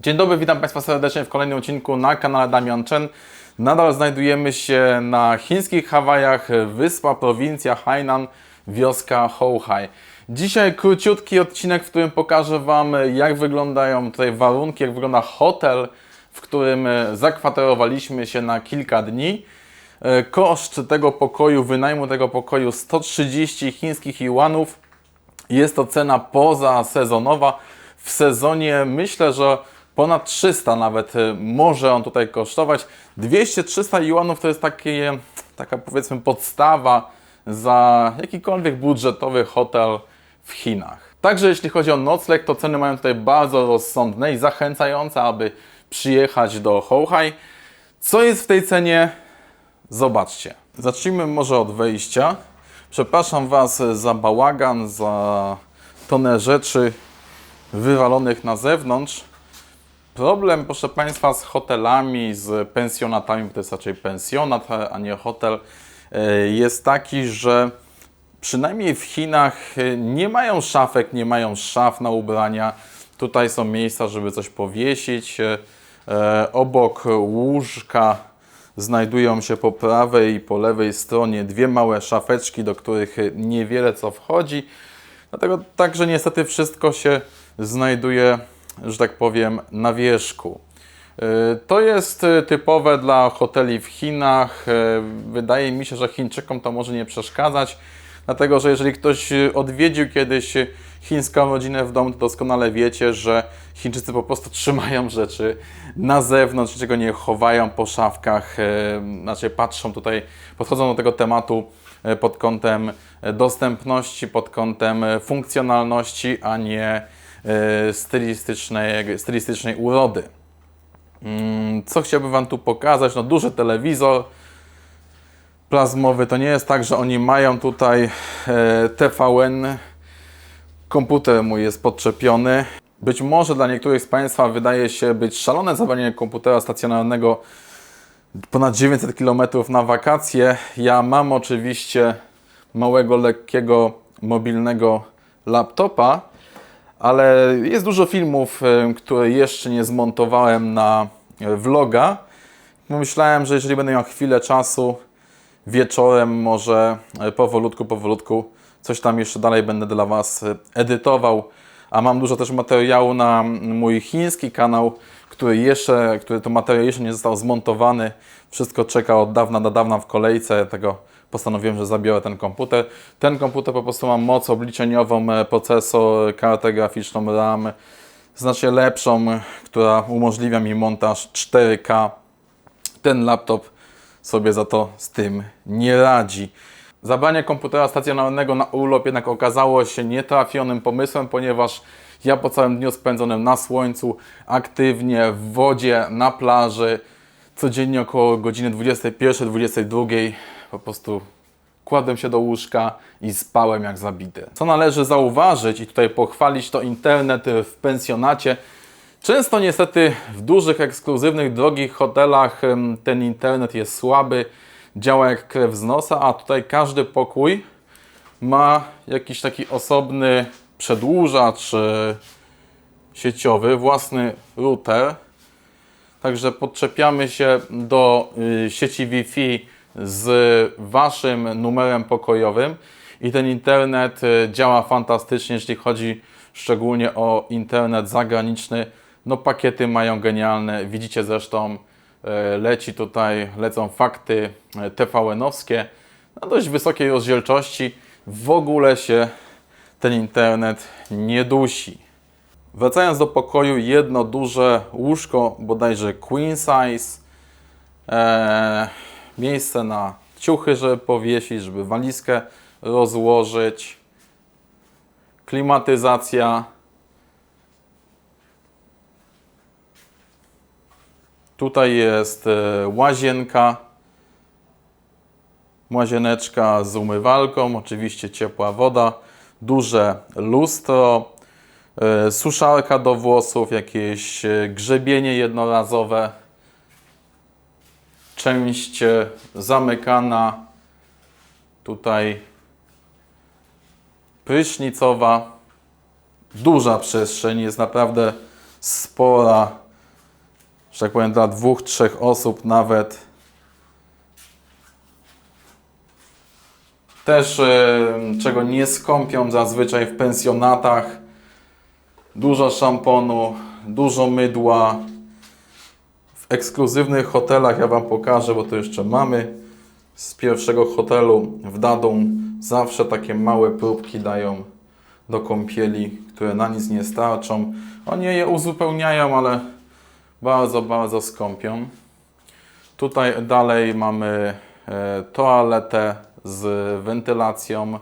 Dzień dobry, witam Państwa serdecznie w kolejnym odcinku na kanale Damian Chen. Nadal znajdujemy się na chińskich Hawajach, wyspa, prowincja Hainan, wioska Houhai. Dzisiaj króciutki odcinek, w którym pokażę Wam, jak wyglądają tutaj warunki, jak wygląda hotel, w którym zakwaterowaliśmy się na kilka dni. E, Koszt tego pokoju, wynajmu tego pokoju 130 chińskich juanów. Jest to cena pozasezonowa. W sezonie myślę, że ponad 300 nawet y, może on tutaj kosztować. 200-300 juanów to jest takie, taka powiedzmy podstawa za jakikolwiek budżetowy hotel w Chinach. Także jeśli chodzi o nocleg, to ceny mają tutaj bardzo rozsądne i zachęcające, aby przyjechać do Houhai. Co jest w tej cenie? Zobaczcie. Zacznijmy może od wejścia. Przepraszam Was za bałagan, za tonę rzeczy wywalonych na zewnątrz. Problem, proszę Państwa, z hotelami, z pensjonatami, bo to jest raczej pensjonat, a nie hotel, e, jest taki, że przynajmniej w Chinach e, nie mają szafek, nie mają szaf na ubrania. Tutaj są miejsca, żeby coś powiesić. E, Obok łóżka znajdują się po prawej i po lewej stronie dwie małe szafeczki, do których niewiele co wchodzi. Dlatego także niestety wszystko się znajduje, że tak powiem, na wierzchu. Y, To jest y, typowe dla hoteli w Chinach. Y, Wydaje mi się, że Chińczykom to może nie przeszkadzać, dlatego że jeżeli ktoś odwiedził kiedyś chińską rodzinę w domu, to doskonale wiecie, że Chińczycy po prostu trzymają rzeczy na zewnątrz, czego nie chowają po szafkach, znaczy patrzą tutaj, podchodzą do tego tematu pod kątem dostępności, pod kątem funkcjonalności, a nie stylistycznej, stylistycznej urody. Mm, Co chciałbym Wam tu pokazać? No duży telewizor plazmowy. To nie jest tak, że oni mają tutaj e, TVN. Komputer mój jest podczepiony. Być może dla niektórych z Państwa wydaje się być szalone zabranie komputera stacjonarnego ponad 900 km na wakacje. Ja mam oczywiście małego, lekkiego, mobilnego laptopa, ale jest dużo filmów, które jeszcze nie zmontowałem na e, vloga. Myślałem, że jeżeli będę miał chwilę czasu wieczorem, może e, powolutku, powolutku coś tam jeszcze dalej będę dla Was e, edytował. A mam dużo też materiału na mój chiński kanał, który jeszcze, który to materiał jeszcze nie został zmontowany. Wszystko czeka od dawna do dawna w kolejce, tego postanowiłem, że zabiorę ten komputer. Ten komputer po prostu ma moc obliczeniową, e, procesor, kartę graficzną RAM, znacznie lepszą, która umożliwia mi montaż 4K. Ten laptop sobie za to z tym nie radzi. Zabranie komputera stacjonarnego na urlop jednak okazało się nietrafionym pomysłem, ponieważ ja po całym dniu spędzonym na słońcu, aktywnie w wodzie, na plaży, codziennie około godziny 21-22 po prostu kładłem się do łóżka i spałem jak zabity. Co należy zauważyć i tutaj pochwalić to internet w pensjonacie. Często niestety w dużych, ekskluzywnych, drogich hotelach ten internet jest słaby, działa jak krew z nosa, a tutaj każdy pokój ma jakiś taki osobny przedłużacz e, sieciowy, własny router. Także podczepiamy się do y, sieci Wi-Fi z Waszym numerem pokojowym i ten internet y, działa fantastycznie, jeśli chodzi szczególnie o internet zagraniczny. No pakiety mają genialne, widzicie zresztą y, leci tutaj, lecą fakty y, TVN-owskie na dość wysokiej rozdzielczości. W ogóle się ten internet nie dusi. Wracając do pokoju, jedno duże łóżko, bodajże queen size, eee, miejsce na ciuchy, żeby powiesić, żeby walizkę rozłożyć, klimatyzacja. Tutaj jest e, łazienka, łazieneczka z umywalką, oczywiście ciepła woda, duże lustro, e, suszarka do włosów, jakieś e, grzebienie jednorazowe, część e, zamykana, tutaj prysznicowa, duża przestrzeń, jest naprawdę spora że tak powiem, dla dwóch, trzech osób nawet. Też e, czego nie skąpią zazwyczaj w pensjonatach. Dużo szamponu, dużo mydła. Ekskluzywnych hotelach ja Wam pokażę, bo to jeszcze mamy. Z pierwszego hotelu w Dadum zawsze takie małe próbki dają do kąpieli, które na nic nie starczą. Oni je uzupełniają, ale bardzo, bardzo skąpią. Tutaj dalej mamy e, toaletę z wentylacją.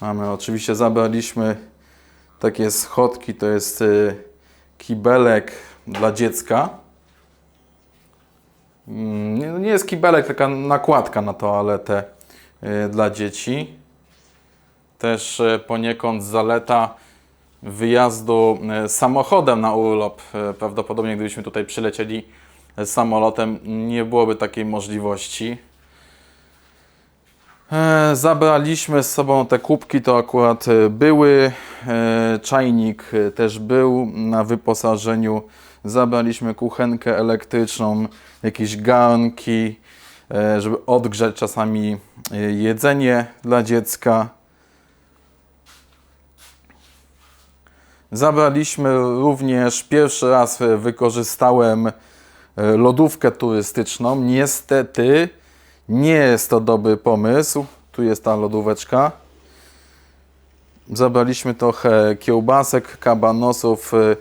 Mamy oczywiście zabraliśmy takie schodki, to jest y, kibelek dla dziecka. Mm, Nie, jest kibelek, taka nakładka na toaletę y, dla dzieci. Też y, poniekąd zaleta wyjazdu samochodem na urlop. Prawdopodobnie gdybyśmy tutaj przylecieli samolotem, nie byłoby takiej możliwości. E, Zabraliśmy z sobą te kubki, to akurat e, były. E, Czajnik też był na wyposażeniu. Zabraliśmy kuchenkę elektryczną, jakieś garnki, żeby odgrzać czasami jedzenie dla dziecka. Zabraliśmy również, pierwszy raz wykorzystałem lodówkę turystyczną. Niestety nie jest to dobry pomysł. Tu jest ta lodóweczka. Zabraliśmy trochę kiełbasek, kabanosów. y,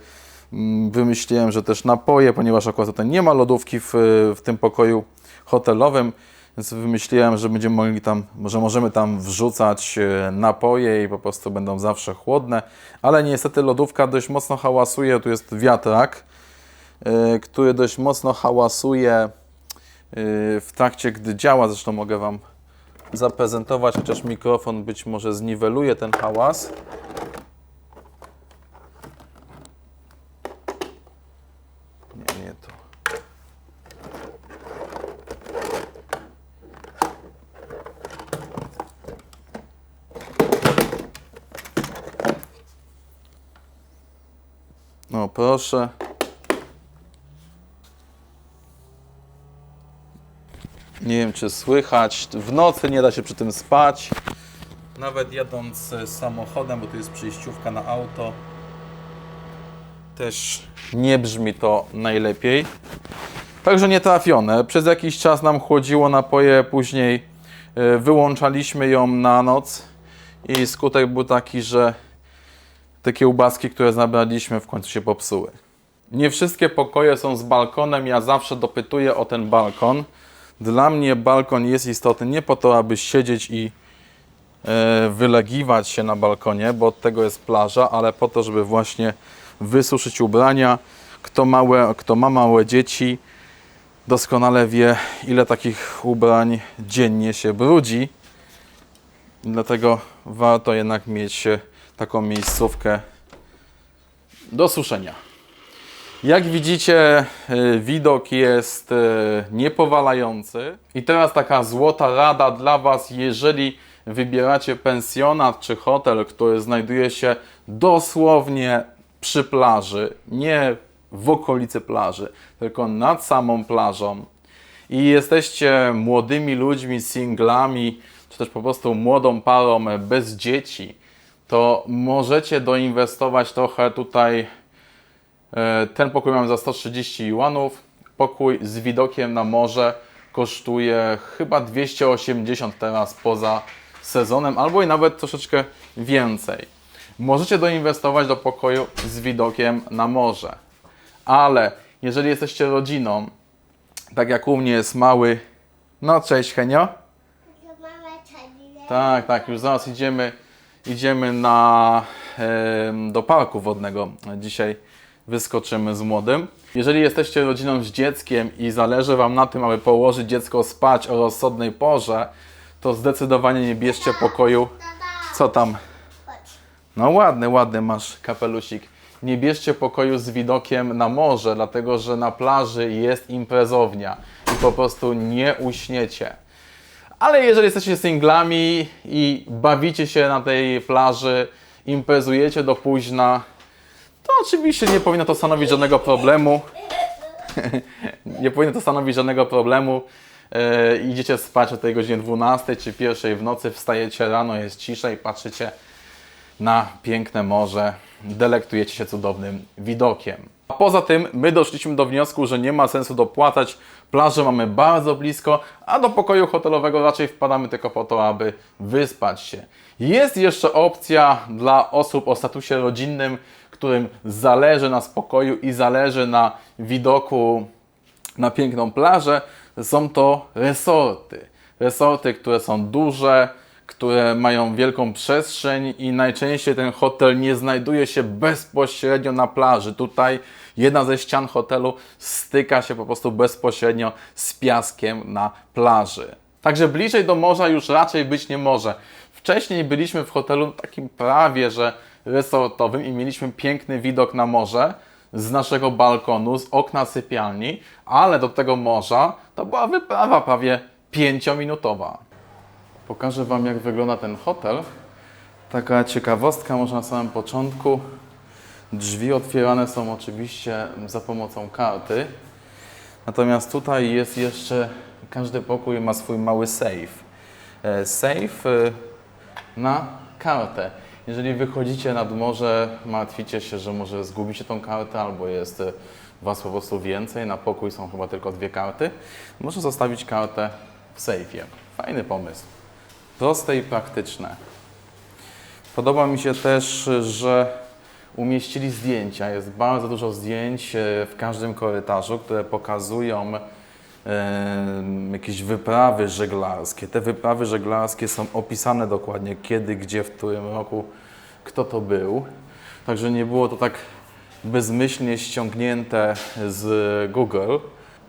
mm, Wymyśliłem, że też napoje, ponieważ akurat tutaj nie ma lodówki w, w tym pokoju hotelowym, więc wymyśliłem, że będziemy mogli tam, że możemy tam wrzucać y, napoje i po prostu będą zawsze chłodne. Ale niestety lodówka dość mocno hałasuje. Tu jest wiatrak, y, który dość mocno hałasuje w trakcie, gdy działa. Zresztą mogę Wam zaprezentować, chociaż mikrofon być może zniweluje ten hałas. Nie to. No proszę. Nie wiem, czy słychać. W nocy nie da się przy tym spać. Nawet jadąc samochodem, bo tu jest przejściówka na auto, też nie brzmi to najlepiej. Także nie trafione. Przez jakiś czas nam chłodziło napoje, później e, wyłączaliśmy ją na noc i skutek był taki, że te kiełbaski, które zabraliśmy, w końcu się popsuły. Nie wszystkie pokoje są z balkonem. Ja zawsze dopytuję o ten balkon. Dla mnie balkon jest istotny nie po to, aby siedzieć i e, wylegiwać się na balkonie, bo od tego jest plaża, ale po to, żeby właśnie wysuszyć ubrania. Kto, małe, kto ma małe dzieci, doskonale wie, ile takich ubrań dziennie się brudzi. Dlatego warto jednak mieć taką miejscówkę do suszenia. Jak widzicie, y, widok jest y, niepowalający. I teraz taka złota rada dla Was, jeżeli wybieracie pensjonat czy hotel, który znajduje się dosłownie przy plaży, nie w okolicy plaży, tylko nad samą plażą i jesteście młodymi ludźmi, singlami, czy też po prostu młodą parą bez dzieci, to możecie doinwestować trochę tutaj E, Ten pokój mam za 130 juanów. Pokój z widokiem na morze kosztuje chyba 280 teraz poza sezonem, albo i nawet troszeczkę więcej. Możecie doinwestować do pokoju z widokiem na morze. Ale jeżeli jesteście rodziną, tak jak u mnie jest mały, no cześć Henio. Tak, tak, już zaraz idziemy, idziemy na, do parku wodnego. Dzisiaj wyskoczymy z młodym. Jeżeli jesteście rodziną z dzieckiem i zależy Wam na tym, aby położyć dziecko spać o rozsądnej porze, to zdecydowanie nie bierzcie pokoju. Co tam? No ładny, ładny masz kapelusik. Nie bierzcie pokoju z widokiem na morze, dlatego że na plaży jest imprezownia i po prostu nie uśniecie. Ale jeżeli jesteście singlami i bawicie się na tej plaży imprezujecie do późna, to oczywiście nie powinno to stanowić żadnego problemu. nie powinno to stanowić żadnego problemu. E, idziecie spać o tej godzinie 12 czy 1 w nocy, wstajecie rano, jest cisza i patrzycie na piękne morze, delektujecie się cudownym widokiem. A poza tym my doszliśmy do wniosku, że nie ma sensu dopłacać. Plażę mamy bardzo blisko, a do pokoju hotelowego raczej wpadamy tylko po to, aby wyspać się. Jest jeszcze opcja dla osób o statusie rodzinnym, którym zależy na spokoju i zależy na widoku na piękną plażę. Są to resorty. Resorty, które są duże, które mają wielką przestrzeń i najczęściej ten hotel nie znajduje się bezpośrednio na plaży. Tutaj jedna ze ścian hotelu styka się po prostu bezpośrednio z piaskiem na plaży. Także bliżej do morza już raczej być nie może. Wcześniej byliśmy w hotelu takim prawie, że resortowym i mieliśmy piękny widok na morze z naszego balkonu, z okna sypialni, ale do tego morza to była wyprawa prawie pięciominutowa. Pokażę Wam, jak wygląda ten hotel. Taka ciekawostka, może na samym początku. Drzwi otwierane są oczywiście za pomocą karty. Natomiast tutaj jest jeszcze, każdy pokój ma swój mały safe. E, Safe e, na kartę. Jeżeli wychodzicie nad morze, martwicie się, że może zgubicie tą kartę albo jest e, Was po prostu więcej, na pokój są chyba tylko dwie karty, można zostawić kartę w sejfie. Fajny pomysł. Proste i praktyczne. Podoba mi się też, że umieścili zdjęcia. Jest bardzo dużo zdjęć e, w każdym korytarzu, które pokazują jakieś wyprawy żeglarskie. Te wyprawy żeglarskie są opisane dokładnie kiedy, gdzie, w którym roku, kto to był. Także nie było to tak bezmyślnie ściągnięte z Google.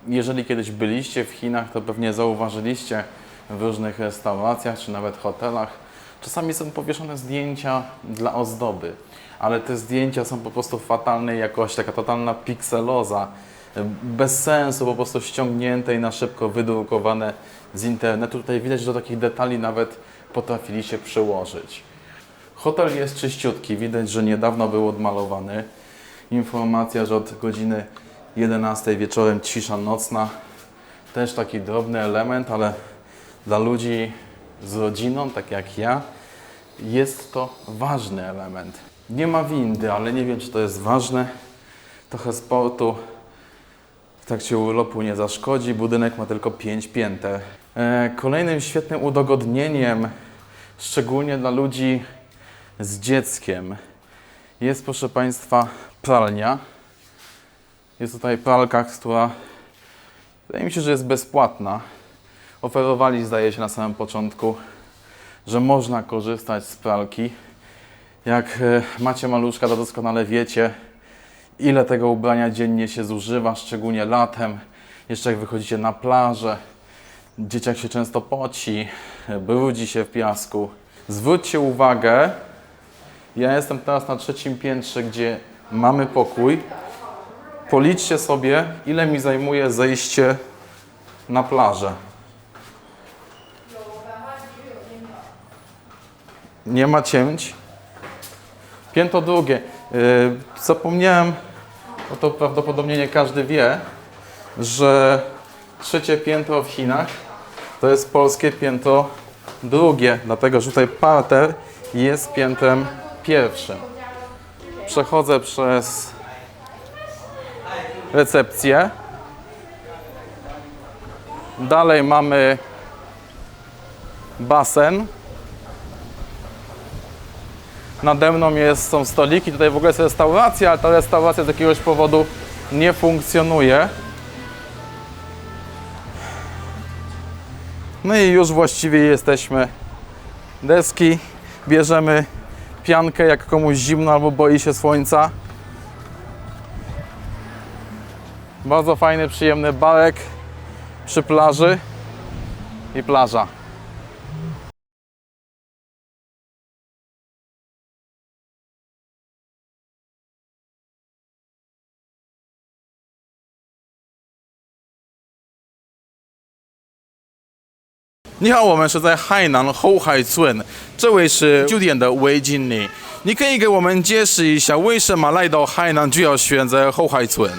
Jeżeli kiedyś byliście w Chinach, to pewnie zauważyliście w różnych restauracjach czy nawet hotelach, czasami są powieszone zdjęcia dla ozdoby, ale te zdjęcia są po prostu fatalnej jakości, taka totalna pikseloza, bez sensu, po prostu ściągnięte i na szybko wydrukowane z internetu. Tutaj widać, że do takich detali nawet potrafili się przyłożyć. Hotel jest czyściutki, widać, że niedawno był odmalowany. Informacja, że od godziny 11 wieczorem cisza nocna. Też taki drobny element, ale dla ludzi z rodziną, tak jak ja, jest to ważny element. Nie ma windy, ale nie wiem, czy to jest ważne. Trochę sportu trakcie urlopu nie zaszkodzi. Budynek ma tylko 5 pięter. E, Kolejnym świetnym udogodnieniem, szczególnie dla ludzi z dzieckiem, jest, proszę Państwa, pralnia. Jest tutaj pralka, która wydaje mi się, że jest bezpłatna. Oferowali, zdaje się, na samym początku, że można korzystać z pralki. Jak e, macie maluszka, to doskonale wiecie, ile tego ubrania dziennie się zużywa, szczególnie latem. Jeszcze jak wychodzicie na plażę, dzieciak się często poci, brudzi się w piasku. Zwróćcie uwagę, ja jestem teraz na trzecim piętrze, gdzie mamy pokój. Policzcie sobie, ile mi zajmuje zejście na plażę. Nie ma cięć. Piętro drugie. Yy, Zapomniałem, bo to prawdopodobnie nie każdy wie, że trzecie piętro w Chinach to jest polskie piętro drugie, dlatego że tutaj parter jest piętrem pierwszym. Przechodzę przez recepcję. Dalej mamy basen. Nade mną jest, są stoliki, tutaj w ogóle jest restauracja, ale ta restauracja z jakiegoś powodu nie funkcjonuje. No i już właściwie jesteśmy. Deski, bierzemy piankę, jak komuś zimno albo boi się słońca. Bardzo fajny, przyjemny barek przy plaży i plaża. 你好，我们是在海南后海村，这位是酒店的魏经理，你可以给我们解释一下为什么来到海南就要选择后海村？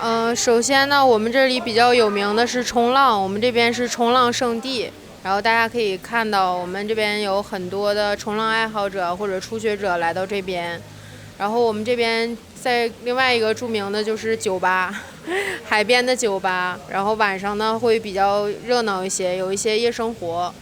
嗯、首先呢，我们这里比较有名的是冲浪，我们这边是冲浪圣地。然后大家可以看到，我们这边有很多的冲浪爱好者或者初学者来到这边。然后我们这边在另外一个著名的就是酒吧，海边的酒吧。然后晚上呢会比较热闹一些，有一些夜生活。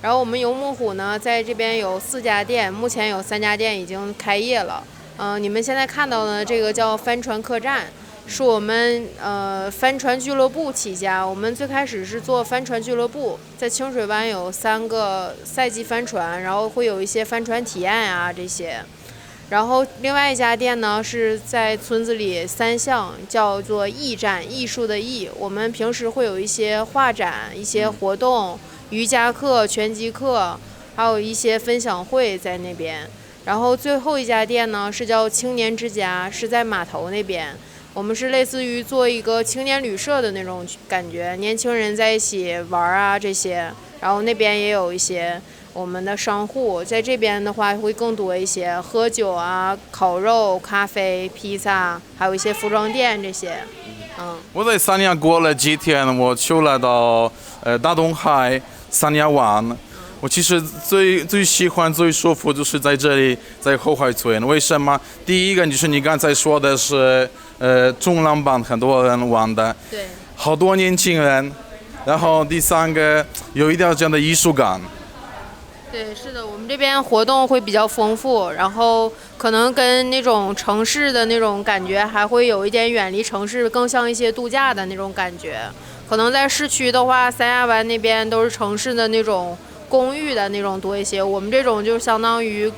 然后我们游牧虎呢，在这边有四家店，目前有三家店已经开业了。嗯、你们现在看到的这个叫帆船客栈，是我们呃帆船俱乐部起家。我们最开始是做帆船俱乐部，在清水湾有三个赛季帆船，然后会有一些帆船体验啊这些。然后另外一家店呢是在村子里三巷，叫做艺展，艺术的艺。我们平时会有一些画展、一些活动、瑜伽课、拳击课，还有一些分享会在那边。然后最后一家店呢是叫青年之家，是在码头那边。我们是类似于做一个青年旅社的那种感觉，年轻人在一起玩啊这些。然后那边也有一些我们的商户，在这边的话会更多一些，喝酒啊、烤肉、咖啡、披萨，还有一些服装店这些。嗯，我在三亚过了几天，我就来到呃大东海、三亚玩。我其实最最喜欢、最舒服就是在这里，在后海村。为什么？第一个就是你刚才说的是，呃，冲浪板很多人玩的，对。好多年轻人。然后第三个有一点这样的艺术感。对，是的，我们这边活动会比较丰富，然后可能跟那种城市的那种感觉还会有一点远离城市，更像一些度假的那种感觉。可能在市区的话，三亚湾那边都是城市的那种公寓的那种多一些，我们这种就相当于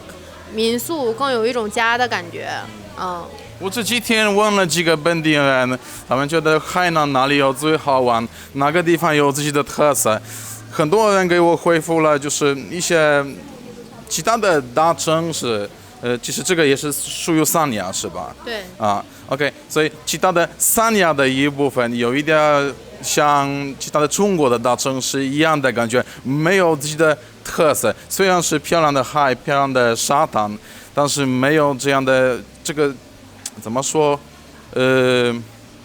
民宿，更有一种家的感觉。嗯，我这几天问了几个本地人，他们觉得海南哪里有最好玩，哪个地方有自己的特色。很多人给我回复了，就是一些其他的大城市，呃，其实这个也是属于三亚是吧？对，啊，OK，所以其他的三亚的一部分有一点像其他的中国的大城市一样的感觉，没有自己的特色。虽然是漂亮的海、漂亮的沙滩，但是没有这样的这个怎么说？呃，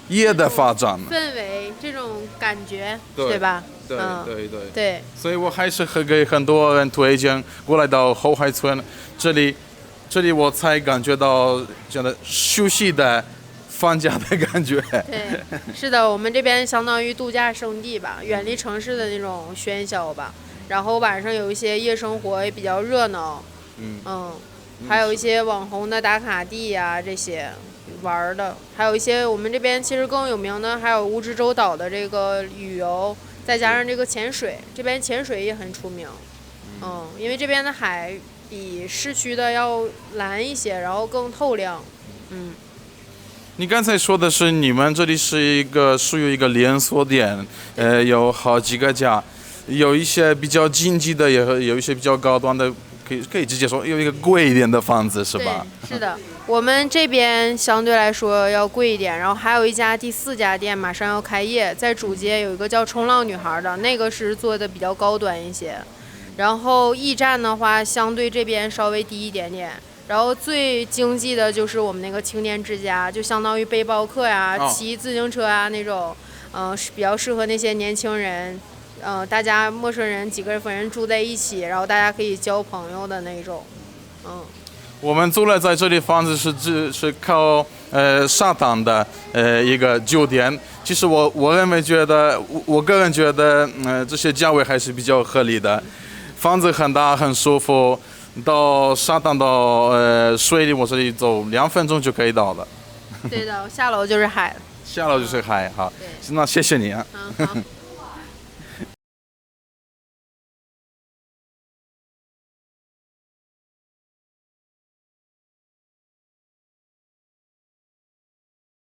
业的发展。氛围这种感觉，对吧？对嗯对对。对，所以我还是会给很多人推荐过来到后海村，这里，这里我才感觉到真的熟悉的放假的感觉。对，是的，我们这边相当于度假胜地吧，远离城市的那种喧嚣吧。然后晚上有一些夜生活也比较热闹，嗯还有一些网红的打卡地呀、这些玩儿的，还有一些我们这边其实更有名的还有蜈支洲岛的这个旅游，再加上这个潜水，这边潜水也很出名。嗯，因为这边的海比市区的要蓝一些，然后更透亮。嗯。你刚才说的是你们这里是一个属于一个连锁店，呃，有好几个家，有一些比较经济的，也有一些比较高端的，可以可以直接说有一个贵一点的房子是吧？对，是的，我们这边相对来说要贵一点，然后还有一家第四家店马上要开业，在主街有一个叫冲浪女孩的，那个是做的比较高端一些。然后驿站的话，相对这边稍微低一点点。然后最经济的就是我们那个青年之家，就相当于背包客呀、哦骑自行车啊那种，嗯、是比较适合那些年轻人，嗯、大家陌生人几个人住在一起，然后大家可以交朋友的那种，嗯。我们租了在这里房子是只是靠呃沙滩的呃一个酒店。其实我我认为觉得我我个人觉得呃这些价位还是比较合理的，房子很大很舒服，到沙滩到呃水里我这里走两分钟就可以到了，对的，下楼就是海了。下楼就是海好对。那谢谢你啊。嗯，好。